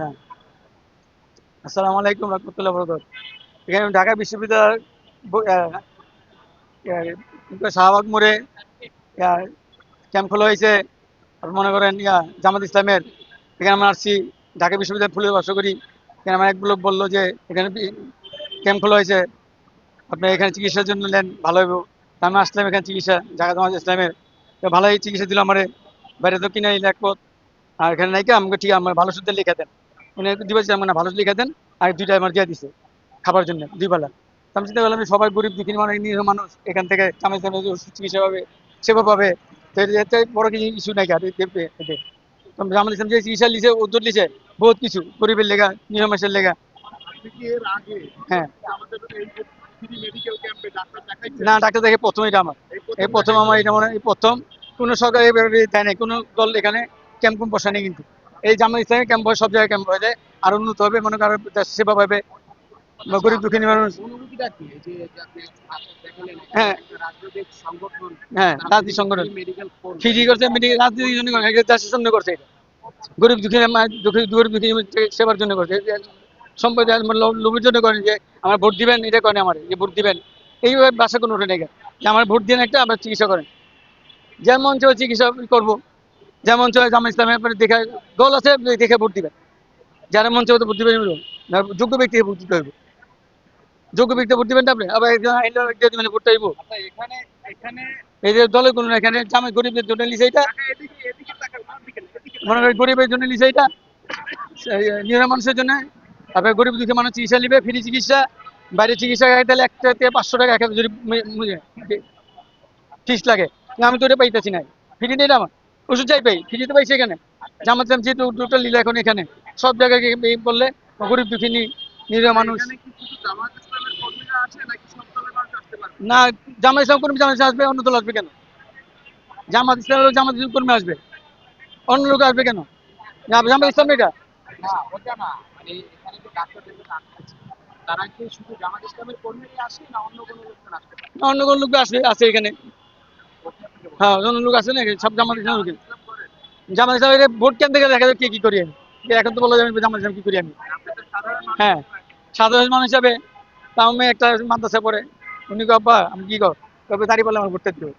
হ্যাঁ। আসসালামু আলাইকুম রহমতুল্লাহ এখানে ঢাকা বিশ্ববিদ্যালয় শাহবাগ মোড়ে ক্যাম্প খোলা হয়েছে। মনে করেন, ইয়া, জামাত ইসলামের। এখানে আমরা আসছি, ঢাকা বিশ্ববিদ্যালয় ফুলের ব্যবসা করি। এখানে আমার এক লোক বলল যে, এখানে ক্যাম্প খোলা হয়েছে। আপনি এখানে চিকিৎসার জন্য নেন, ভালো হইব। আমি আসলাম এখানে চিকিৎসা, ঢাকা জামাত ইসলামের। ভালোই চিকিৎসা দিল আমারে। বাইরে তো কিনে নিলে এক পথ আর এখানে নাকি আমাকে ঠিক আমার ভালো সুদ্ধ লিখে দেন। উনি দিবে মানে ভালো লিখে দেন আর দুইটা আমার দিয়ে দিছে খাবার জন্য দুই বেলা। আমি চিন্তা করলাম সবাই গরিব দুঃখী মানে নিরীহ মানুষ এখান থেকে চামচ চামচ চিকিৎসা পাবে সেবা পাবে। বড় কিছু ইস্যু নাই আর জামাল ইসলাম যে চিকিৎসা লিছে উদ্যোগ লিছে বহুত কিছু গরিবের লেগা নিরীহ মানুষের লেগা। হ্যাঁ। আমাদের না ডাক্তার দেখে প্রথম এটা আমার। এই প্রথম আমার এটা? মনে এই প্রথম। কোনো সরকারি দেয় নাই কোনো দল এখানে ক্যাম্প বসা নেই কিন্তু। এই জামাত ইসলামের ক্যাম্প হয় সব জায়গায় ক্যাম্প হয়ে যায়। আর উন্নত হবে মনে করো সেবা পাবে। গরিব দুঃখী মানুষ হ্যাঁ। হ্যাঁ রাজনীতি সংগঠন। ফিজি করছে? রাজনীতির জন্য দেশের জন্য করছে। গরিব দুঃখী মা- দুঃখী গরিব দুঃখী সেবার জন্য করছে। এই যে সম্পদ আমার লোভের জন্য করেন যে আমার ভোট দিবেন এটা করেন আমার যে ভোট দিবেন। এইভাবে বাসা কোনো নেই যে আমার ভোট একটা আবার চিকিৎসা করেন। যেমন চাই চিকিৎসা করব। যেমন চলে জামা ইসলামের দেখে দল আছে দেখে ভোট দিবেন। যারা মন চাই ভোট দিবেন যোগ্য ব্যক্তিকে ভোট দিতে হবে যোগ্য ব্যক্তি ভোট দিবেন আপনি? আবার একজন একজন দিবেন ভোটটা আচ্ছা এই যে দলের কোনো এখানে জামা গরিবদের জন্য লিখে এটা মনে করেন গরিবের জন্য লিখে এটা নিরীহ মানুষের জন্য। তারপরে গরিব দুঃখী মানুষ চিকিৎসা নিবে ফ্রি চিকিৎসা। বাইরে চিকিৎসা তাহলে একটা থেকে পাঁচশো টাকা এক হাজার ফিস লাগে। আমি তো ওটা পাইতেছি না। ফ্রি নেই না আমার। ওষুধ চাই পাই ফ্রি তো পাইছি এখানে। জামাত জাম যেহেতু টোটাল লিলা এখন এখানে। সব জায়গায় বললে গরিব দুঃখী নি- নিরীহ মানুষ। না জামাত ইসলাম কর্মী জামাত আসবে অন্য দল আসবে কেন? জামাত ইসলাম জামাত ইসলাম কর্মী আসবে। অন্য লোক আসবে কেন? জামাত ইসলাম এটা। মানে অন্য কোন লোক আসবে আছে এখানে। হ্যাঁ লোক আছে না সব জামাত ইসলাম লোকের। জামাত ইসলাম ভোট কেন্দ্র থেকে দেখা যাবে কে কি করি আমি। এখন তো বলা যাবে জামাত ইসলাম কি করি আমি। হ্যাঁ সাধারণ মানুষ হিসাবে তাও আমি একটা মাদ্রাসা পড়ে। উনি কব্বা আমি কি কর? তবে দাঁড়িয়ে বললাম আমার ভোটটা কই,